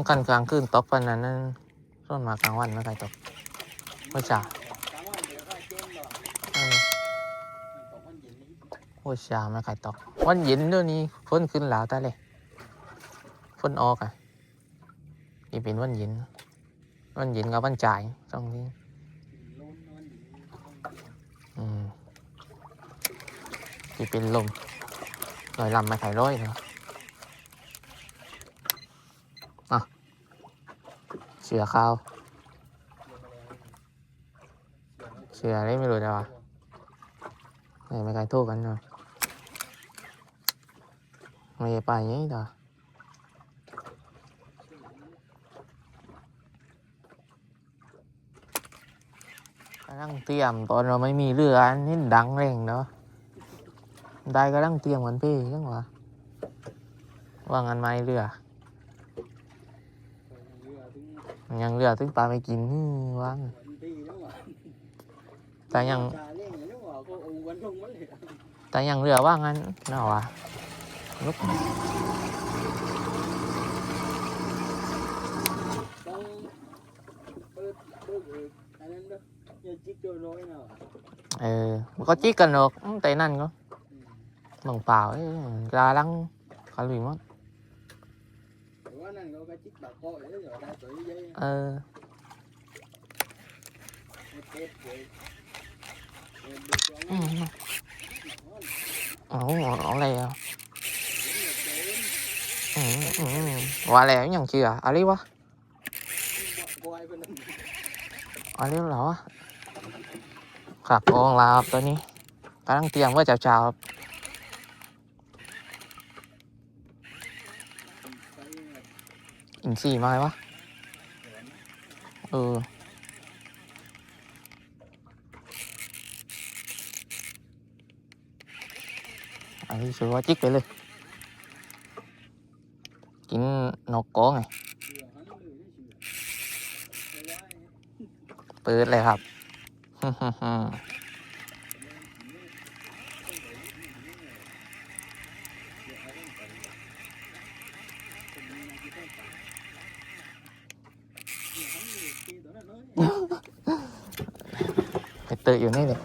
มันกันกลางคืนตกปานนั้นนั่นส่วนมากกลางวันไม่ใครตกไม่จ่ากลางวันเดียวกันตกมันเย็นนี้โอ้ยชาไม่ใครตกวันเย็นเดี๋ยวนี้ฝนขึ้นแล้วต่เลยฝนออกอะนี่เป็นวันเย็นวันเย็นกับวันจ่ายสองนี้อืมที่เป็นลมลอยลำไม่ไข่ร้อยเนาะอะเสือข้าว เสืออะไรไม่รู้แต่ว่าไหนไม่ไข่โทษกันเนาะไม่ไปยังไงต่อกำลังเตรียมตอนเราไม่มีเรืออันนี่ดังแรงเนาะได้กำลังเตรียมกันเพ่ยังวะว่างันไม่เรือ เรือ ยังเรือถึงปลาไม่กินนี่ว่างแต่ยัง แต่ยังเรือว่างั้นเนาวะลุกต้องเอออันนั้นด้วยอย่าจิกโดนร้อยเนาะเออมันก็จิกกันหรอกแต่นั่นก็มบังเปล่าเอ้ยกาลังคาลุยมั้ง แต่ว่านั่นเขาก็จิกบากเกาะเลยเดี๋ยวได้ตัวใหญ่ เออ ๆเต็ดเลยเดิ นสี่ไม้วะ เออ อันนี้สวยว่าจะเช้าๆครับอินซี่มาไหมวะเอออันนี้ชัวร์จิกไปเลย กินนกโก้ไง เปิดเลยครับไปเตย อยู่นี่เลย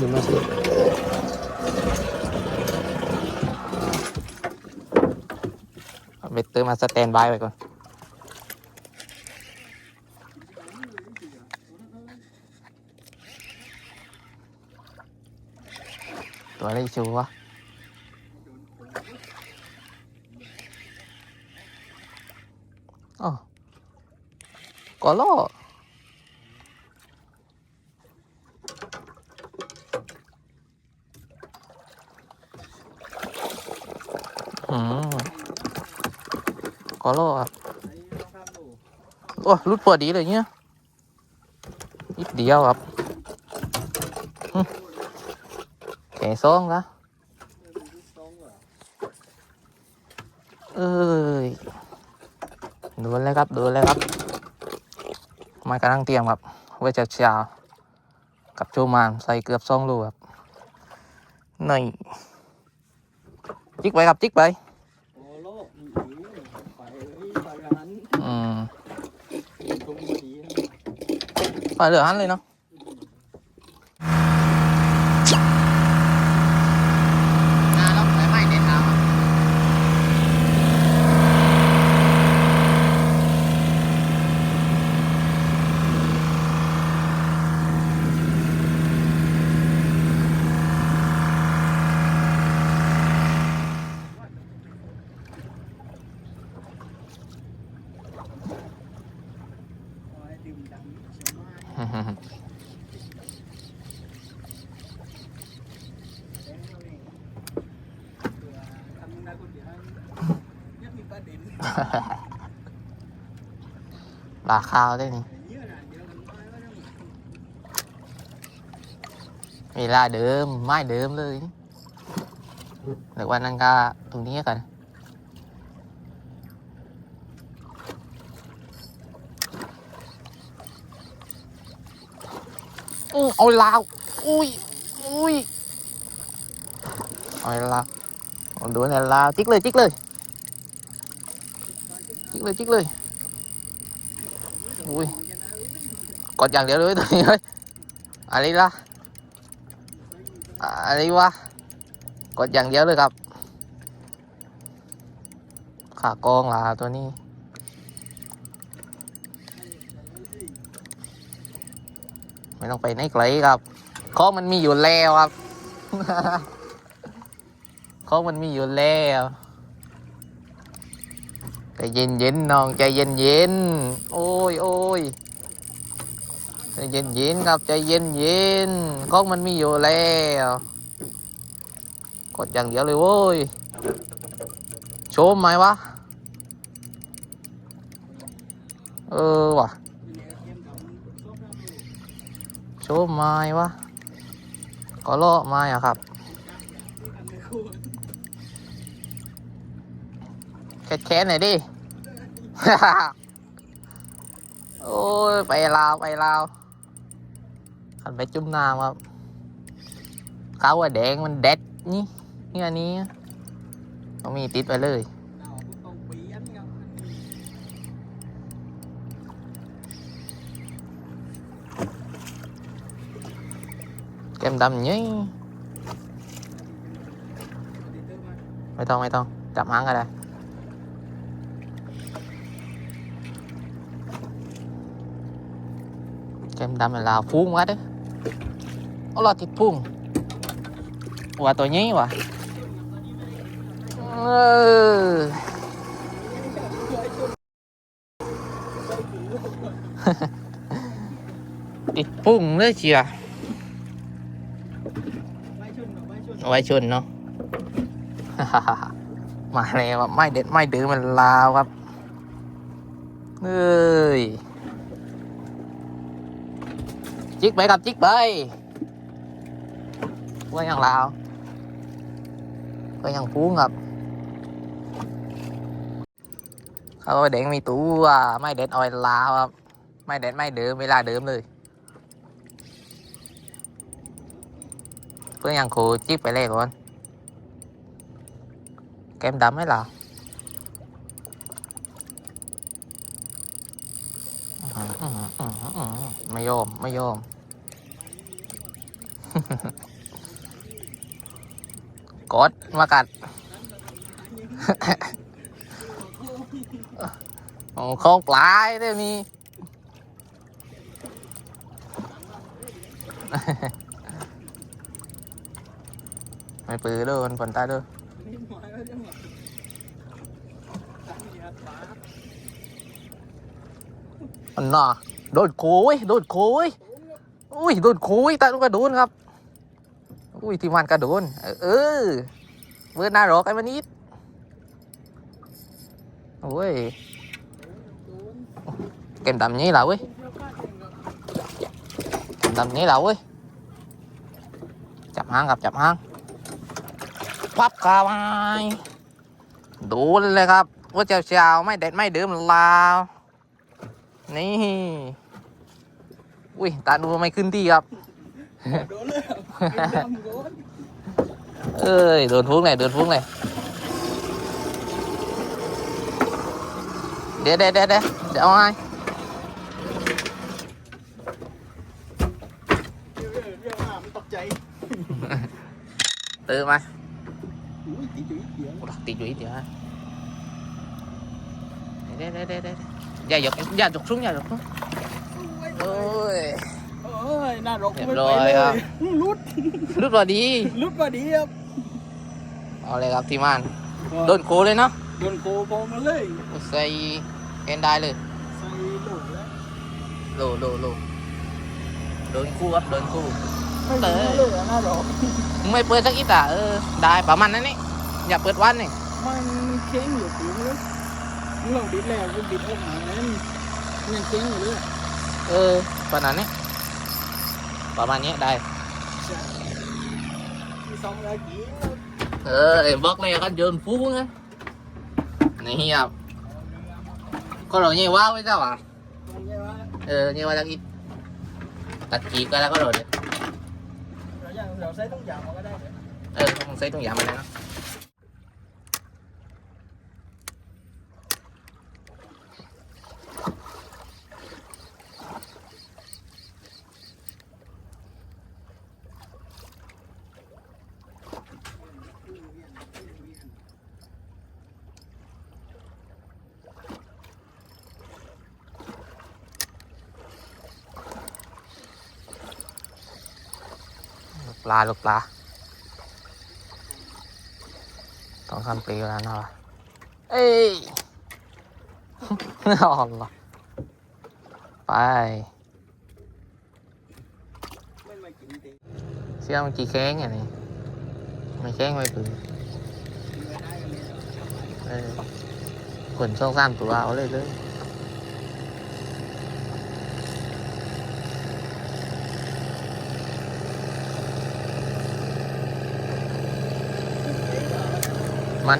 ดูมาสิเอาไปเตยมาสแตนบายไว้ก่อนตัวอะไรชูวะอ๋อกอล่อ อืมกอล่อครับ โอ้รุดพอดีเลยเนี่ยนิดเดียวครับแขนซองละเอ้ยดูเลยครับดูเลยครับมากำลังเตรียมครับ ไว้จะช้ากับโจมานใส่เกือบสองลูกครับนี่จิกไปครับจิกไป โอ้โลกไปไปหัน อืม ตรงดี ไปเหลือหันเลยเนาะนาแล้วไม่ไม่เด็ดเอาปลาข้าวได้นี่เวลาเดิมไม้เดิมเลยเดี๋ยววันนั้นก็ตรงนี้กันอือเอาลาว อุ้ย อุ้ย เอาไว้ลาวเอาดูเนี่ยลาวจิกเลยจิกเลยจิกเลยจิกเลย อุ้ยกดอย่างเดียวเลยตัวนี้เฮ้ยอะไรล่ะอะไรวะกดอย่างเดียวเลยครับ ขากองล่ะตัวนี้ไม่ต้องไปไหนไกลครับของมันมีอยู่แล้วครับของมันมีอยู่แล้ว เย็นเย็นน้องใจเย็นเย็นโอ้ยโอ้ยใจเย็นเย็นครับใจเย็นเย็นของมันมีอยู่แล้วกดอย่างเดียวเลยโว้ยโชมไหมวะเออว่ะโชว์ไม้วะก็เลาะไม้อะครับแค่แค่หน่อยดิ โอ้ย ไปลาว ไปลาวขันไปจุ่มน้ำครับขาว่าแดงมันเด็ดนี่นี่อันนี้ต้องมีติดไปเลยเกมดำนี่ไม่ต้อง ไม่ต้อง จับหางก็ได้เกม ดำเป็นลาวพุ่งวะเด้อเอาล่ะติดพุ่งว่าตัวนี้วะเออติดพุ่งเลยเชียไม่ชุนหรอไม่ชนเอาไว้ชนเนาะมาแล้วครับไม่เด็ดไม่ดื้อมันลาวครับเอ้ย จิกไปครับจิกไปว่าอย่างลาวก็ยังพูงครับเขาว่าเด็กมีตัวไม่เด็ดออยลาวครับไม่เด็ดไม่เดิมเวลาเดิมเลย เพื่อนยังครูจิ๊บไปเลยก่อนเกมดำไหมล่ะอื้อหืออื้อหืออื้อหือไม่ยอมไม่ยอม กดมากัดโอ้โค้งปลายเดี๋ยวนี้ไม่ปื้อเด้อมันฝนตายเด้อนี่ายว่าจะหมดตั้งเหยียดฟ้ามันน่ะโดนโคุยโดนโคุยอุ้ยโดนโคุยตาลูกกระโดนครับ อุ้ยทีมงานกระโดน เออเออเบิร์ดหน้ารอกไอ้มันนิดโอ้ยเกมดำนี้แล้วเว้ยดำนี้แล้วเว้ยจับหางครับจับหางพับคาไว้โดนเลยครับว่าเจ้าเช้าๆไม่เด็ดไม่เดิมลาวนี่ อุ้ยตาดูไม่ขึ้นที่ครับ โดนเลยครับเป็นดำโดนเอ้ยโดนฟุ้งเลยโดนฟุ้ง อ้ยหน้ารกเรียบไม่ร้ไปอยเลยครับรุดรุดพอดี รุดพอดีครับเอาเลยครับทีมงานโดนโคเลยเนาะโดนโกโกมาเลยกูใส่เอ็นได้เลย ใส่หลุมแล้วโลโลโลโดนคู่ครับโดนคู่ ไม่เหลือเลยอะหน้ารกมึงไม่เปิดสักอีตาเออได้ประมาณนั้นนี่อย่าเปิดวันนี่มันเค้งอยู่ตีมือมึงลองบิดแล้วกูบิดออกมาแล้วมันยังเค้งอยู่เลย เออประมาณนี้ ประมาณนี้ได้มีสองรายกี่เออไอ้บล็อกเลยก็โยนฟุ้งนะนี่ครับก็เราเนี่ยว้าวไว้เจ้าอะ มันใช่ว่า เออเนี่ยว่าตะกี้ตัดจีบกันแล้วก็โดนเลย เราอย่างเราใช้ต้องยาวมาก็ได้เลย เออต้องใส่ ส่ถุงยาลูกปลาต้องทำปีแล้วนะวะเอ้ยอ่อนเหรอไปเต็มเชื่อมันกี่แข้งอย่างนี้ไม่แข้งไม่ปืนเอได้กันเลยเออขนช่องสามตัวเอาเลยเลย มั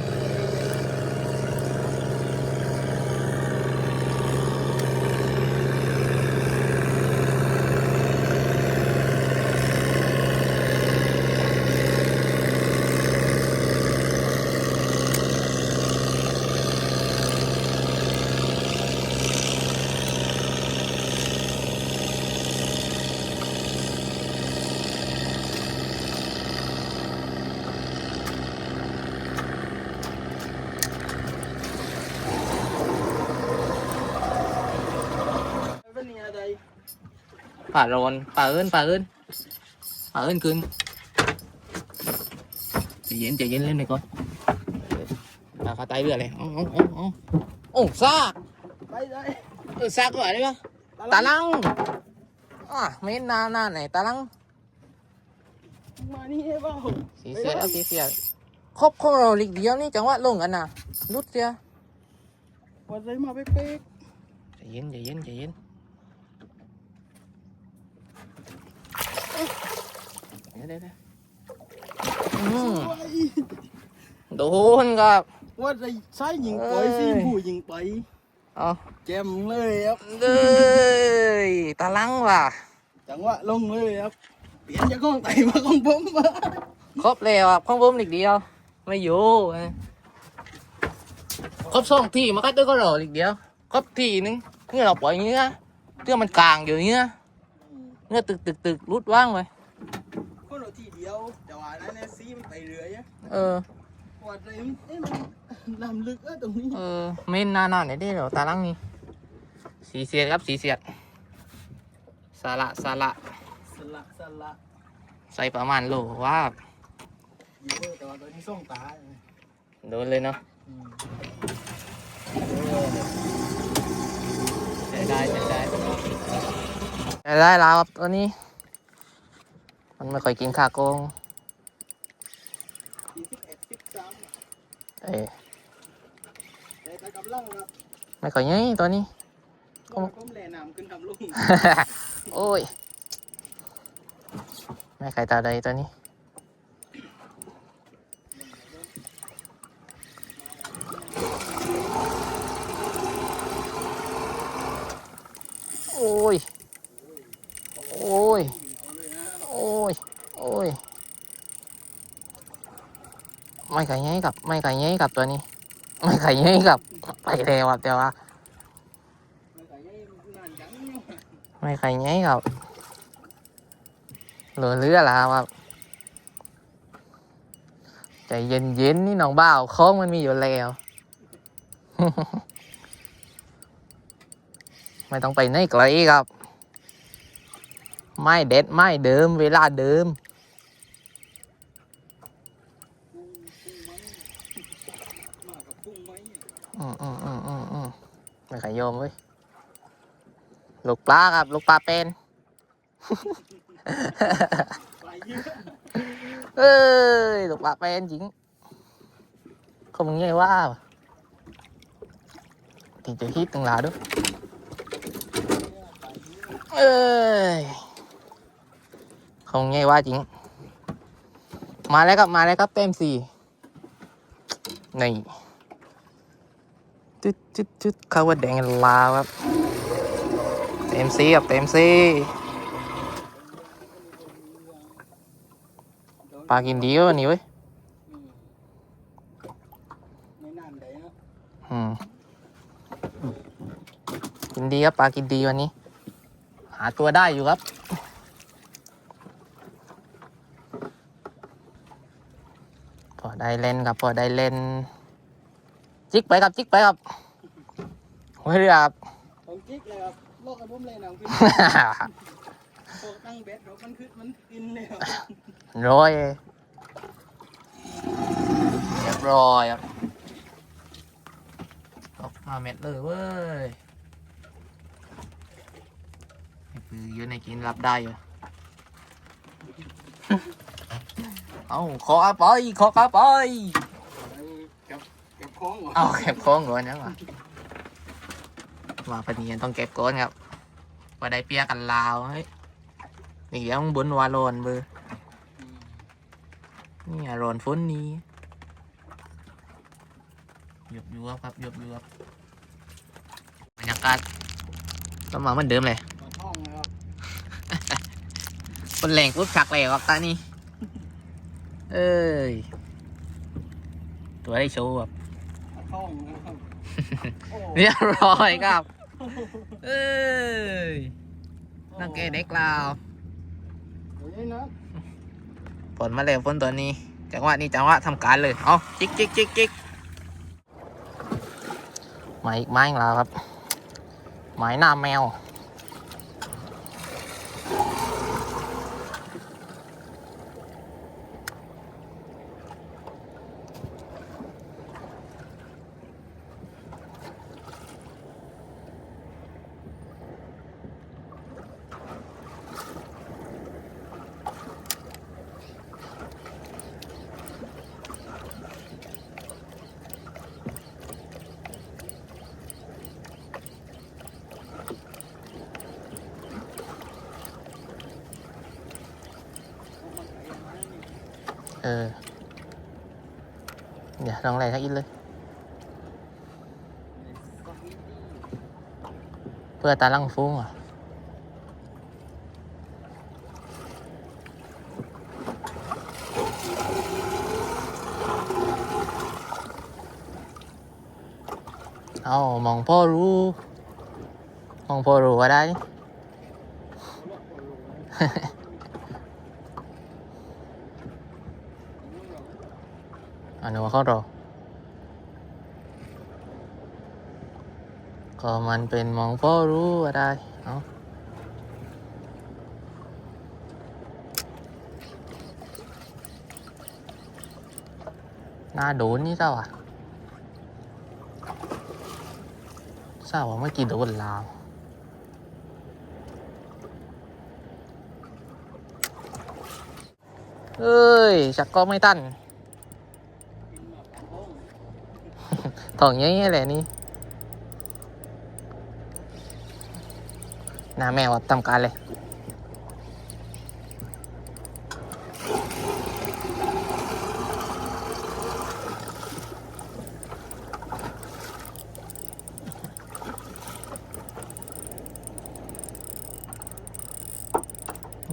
ป่าโรนป่าเอิญป่าเอิญป่าเอิญขึ้นใจเย็นใจเย็นเล่นหน่อยก่อนป่าขาไตเรือเลยเอ๋อาเอ๋อาโอ้ซากไปได้เออซากก็อะไรวะตาลังอะไม่นานนานไหนตาลังมานี่ให้เปล่าสีเสียดเอาสีเสียดครบของเราลิกเดียวนี่จังหวะลงกันนะรุดเสียวันไรมาเป๊กใจเย็นใจเย็นใจเย็น เดี๋ยวเดี๋ยวเดี๋ยวอืมโดนครับ ว่าไรใช้ยิงปล่อยสิผู้ยิงไปเอาแจมเลยครับเด้ยตาลังว่ะ จังหวะลงเลยครับ เปลี่ยนจากกล้องไต่มาของผมมาครบแล้วครับของผมลิกเดียว ไม่อยู่เอ้ยครบสองที่มันก็ตัวก็รอลิกเดียว ครบที่นึงเงื่อเราปล่อยอย่างเงี้ยเรื่องมันกลางอยู่อย่างเงี้ยเงื่อตึกตึกตึกรุดว่างไป คนเราทีเดียว แต่ว่านั้นเนี่ยซีมันไปเรือ เนี่ยเออว่าไรมันเอ๊ะมันลำลึกอะตรงนี้ เออเมนนานๆไหนได้เหรอตาลังนี่สีเสียดครับสีเสียดสาระสาระสละสละใส่ประมาณโลว่าอยู่เออแต่ว่าตอนนี้ส่องตาเลยโดนเลยเนาะอืมใช้ได้ใช้ได้ใช้ได้แล้วครับตัวนี้ มันไม่ค่อยกินขาโกง สี่สิบเอ็ดสิบสาม เอ้ยแต่ตากำลังครับไม่ค่อยยัยตัวนี้ก็ก้มแหล่น้ำขึ้นทำลุงโอ้ยไม่ไข่ตาใดตัวนี้โอ้ย โอ้ย โอ้ย โอ้ย ไม่ไข่ยัยกับ ไม่ไข่ยัยกับตัวนี้ ไม่ไข่ยัยกับไปแล้วครับแต่ว่ามันก็ยังนานจังเนาะไม่ใครไงครับเหลือเรือแล้วครับใจเย็นๆนี่น้องบ่าวโค้งมันมีอยู่แล้ว ไม่ต้องไปไหนไกลครับ ไม่เด็ดไม่เดิม เวลาเดิม พุ่งพุ่งมันมากับพุ่งไหมอะ อืมอืมอืมอืมอืม ไม่ขายโยมเว้ยลูกปลาครับลูกปลาเป็นเอ้ยลูกปลาเป็นจริงเขามึงไงว่าที่จะฮิตตั้งหลาด้วยเอ้ยคงเขาไงว่าจริง มาแล้วครับมาแล้วครับเต็มสี่นี่ จุดจุดจุดเขาว่าแดงลาครับ เต็มซีครับเต็มซีปลากินดีวันนี้เว้ยกินดีครับปลากินดีวันนี้ หาตัวได้อยู่ครับพอได้เล่นครับพอได้เล่น จิกไปครับจิกไปครับไม่เรือครับของจิ๊กเลยครับโลกกระบุ้มเลยหนังพี่โตตั้งเบ็ดเรามันคือมันกินเลยครับร้อยเรียบร้อยครับตกมาเม็ดเลยเว้ยไอ้ปืออยู่ในกินรับได้อยู่เอาขอไปขอไปเก็บ เก็บของเหรอเอาเก็บของก่อนนะว่ะว่าปนีต้องเก็บก่อนครับพอได้เปียกันลาวเฮ้ยนี่ยังบนวาโลนเบอร์นี่อารอนฝนนี้หยบยวบครับหยบยวบบรรยากาศต้องมาเหมือนเดิมเลยปลาท่องนะครับคนแรงปุ๊บชักเลยครับตานี่เอ้ย ตัวได้โชว์แบบ ปลาท่องนะครับโอ้เรียบร้อยครับ เอ้ยนักเกเด็กลาวโอ้ยนะฝนมาแล้วฝนตัวนี้ จังหวะนี้จังหวะทำการเลย เอาจิกจิกจิกจิกมาอีกไม้ของเราครับ ไม้หน้าแมว เออ เดี๋ยวลองอะไรทักอินเลย เพื่อตาลังฟุ้งอะเอามองพ่อรู้ มองพ่อรู้ว่าได้ อันนี้ว่าเขารอก็มันเป็นมองพ่อรู้ว่าได้เนาะหน้าโดนนี่เจ้าอะทราว่าเมื่อกี้โดนลาวเอ้ยชักก็ไม่ตันกินมาปลาท่อง ถองเงี้ยๆแหละนี่น้าแมวทำการเลย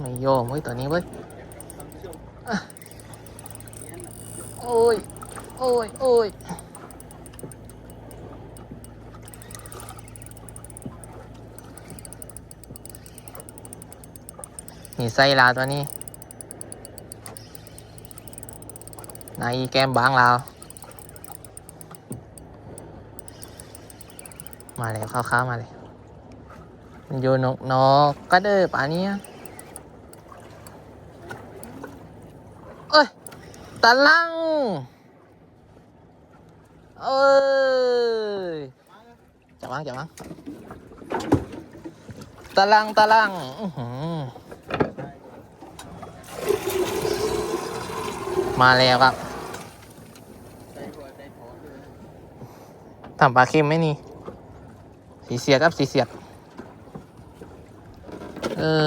ไม่โยมเว้ยตัวนี้เว้ย ท่านผู้ชม โอ้ย โอ้ย โอ้ย นี่ไส้ลาตัวนี้ในแก้มบางลาวมาแล้วข้าวๆมาเลยมันโยนกนกก็เด้อป่านนี้เอ้ยตะลังเอ้ยจับมั้งจับมั้งตะลังตะลังอือหือ มาแล้วครับทำปลาเค็มไหมนี่ สีเสียดครับสีเสียด เอ้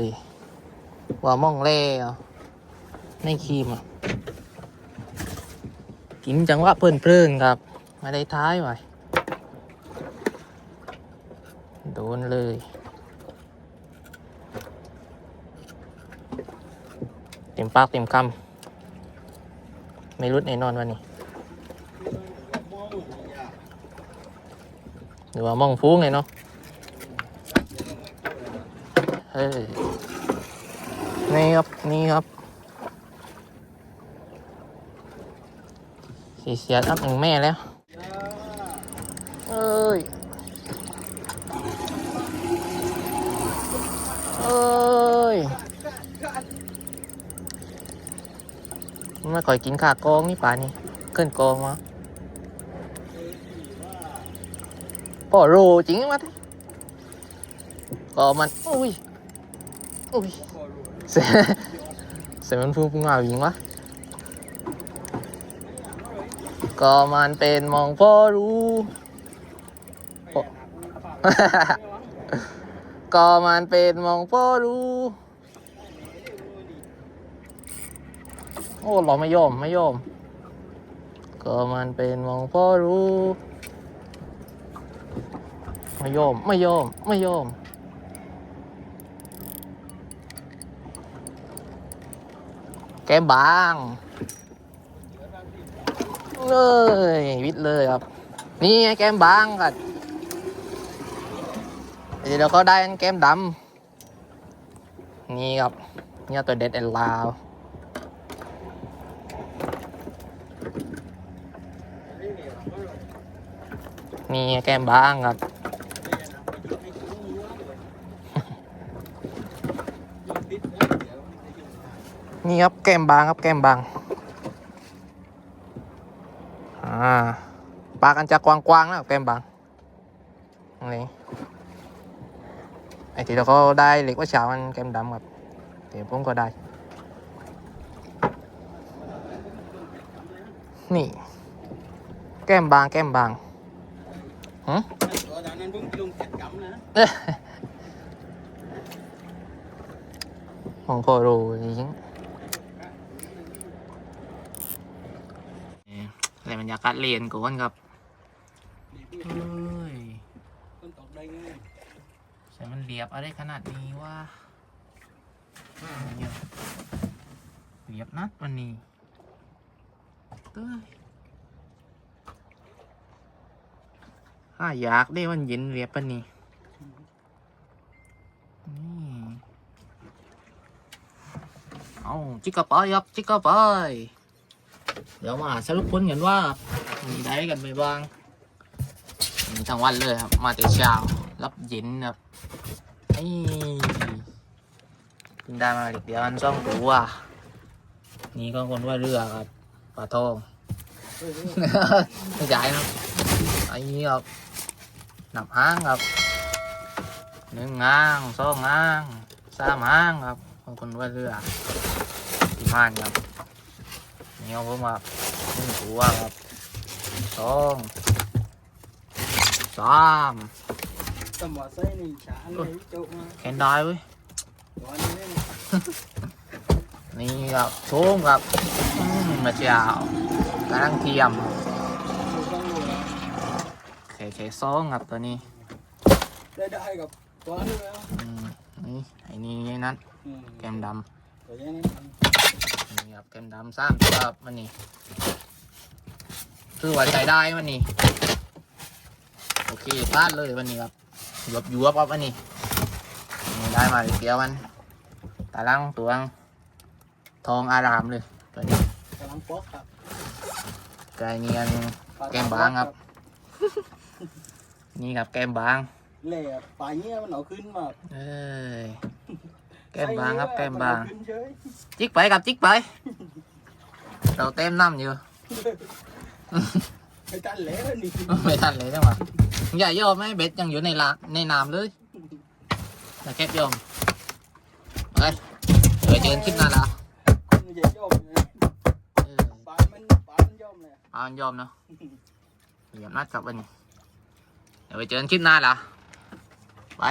ยว่าม่องเล่เหรอในครีมอะ กินจังหวะเพลินๆครับ ไม่ได้ท้ายไว้โดนเลยเต็มปากเต็มคำ ไม่รุดแน่นอนวันนี้ หรือว่ามองฟูงไงเนาะเฮ้ยนี่ครับ นี่ครับสีเสียดอับหนึ่งแม่แล้ว เอ้ย เอ้ย ม่ค่อยกินขากองนี่ป่านี่ขึ้นกองมาปอโรจริงวะก็มันอุ้ยอุ้ยเสียเสียมันพูดงาวิงวะก็มันเป็นมองพ่อรู้ก็มันเป็นมองพ่อรู้ อ้เราไม่ยอมไม่ยอม ก็มันเป็นมองพ่อรู้ ไม่ยอมไม่ยอมไม่ยอมแกมบางเลยวิทย์เลยครับ นี่ไงแกมบางกันเดี๋ยวเราก็ได้แกมดำนี่ครับเนี่ยตัวเด็ดแอนลาว มีแก้มบ้างครับ นี่ครับแก้มบางครับแก้มบาง อ่าปากกันจะกว้างๆนะครับแก้มบางนี่ไอ้ที่เราก็ได้เหล็กว่าเช้ามันแก้มดำครับเดี๋ยวผมก็ได้ นี่ แก้มบางแก้มบาง ตัวตอนนั้นผมลงเจ็ดกำนะของโคโรจริงอะไรบรรยากาศเรียนก่อนครับเฮ้ยใส่มันเรียบอะไรขนาดนี้วะเนี่ยเรียบนัดวันนี้เต้ย ถ้าอยากได้วันเย็นเรียบปันนี้นี่เอาจิกกระปยครับจิกกระปายเดี๋ยวมาสรุปผลกันว่ามีได้กันไปบ้างมีทั้งวันเลยครับ มาแต่เช้ารับเย็นครับไอ้เพิ่งได้มาเดียวอันสองตัวนี่ก็คนว่าเรือครับปลาทองไม่ใช่ครับไอ้นี่ครับ นับห้างครับหนึ่งง้างสองง้างสามห้างครับของคนว่าเรือที่ม่านครับนี่เอาผมครับหนึ่งตัวครับสองสามตำรวจใส่นี่ฉาเลยโจ๊กมาแคนได้เว้ยตอนนี้เนี่ยนี่ครับโชมครับอืมมาเจ้ากำลังเทียมครับดูต้องดูนะ แค่แค่ซองครับตัวนี้ได้ได้กับตัวนี้แล้วอืมนี่ไอ้นี่นั่นอืมแกมดตัวนี้นี่ำนี่ครับแกมดำสามตัวครับมันนี่คือว่าใช้ได้มันนี่โอเคพลาดเลยวันนี้ครับหยวบหยวบครับวันนี้ได้มาเดียวมันตาลังตัวงทองอารามเลยตัวนี้กำลังป๊อกครับไก่เนียนแก้มบางครับ นี่ครับแก้มบางเล่ปลายเงี้ยมันเอาขึ้นมาเอ้ยแก้มบางครับแก้มบางขึ้นเฉยจิกไปครับจิกไป เราเต็มน้ำอยู่ไปตันแล้วนี่ไม่ทันเลยนะวะอย่ายอมไหมเบ็ดยังอยู่ในลาในน้ำเลยแต่แคบยอมไปเดี๋ยวเจอกันคลิปหน้าละมันจะย่อมเลยเออปลายมันปลายมันย่อมเลยเอายอมเนาะเหลี่ยมนัดกลับวันนี้ เดี๋ยวไปเจอกันคลิปหน้าละไป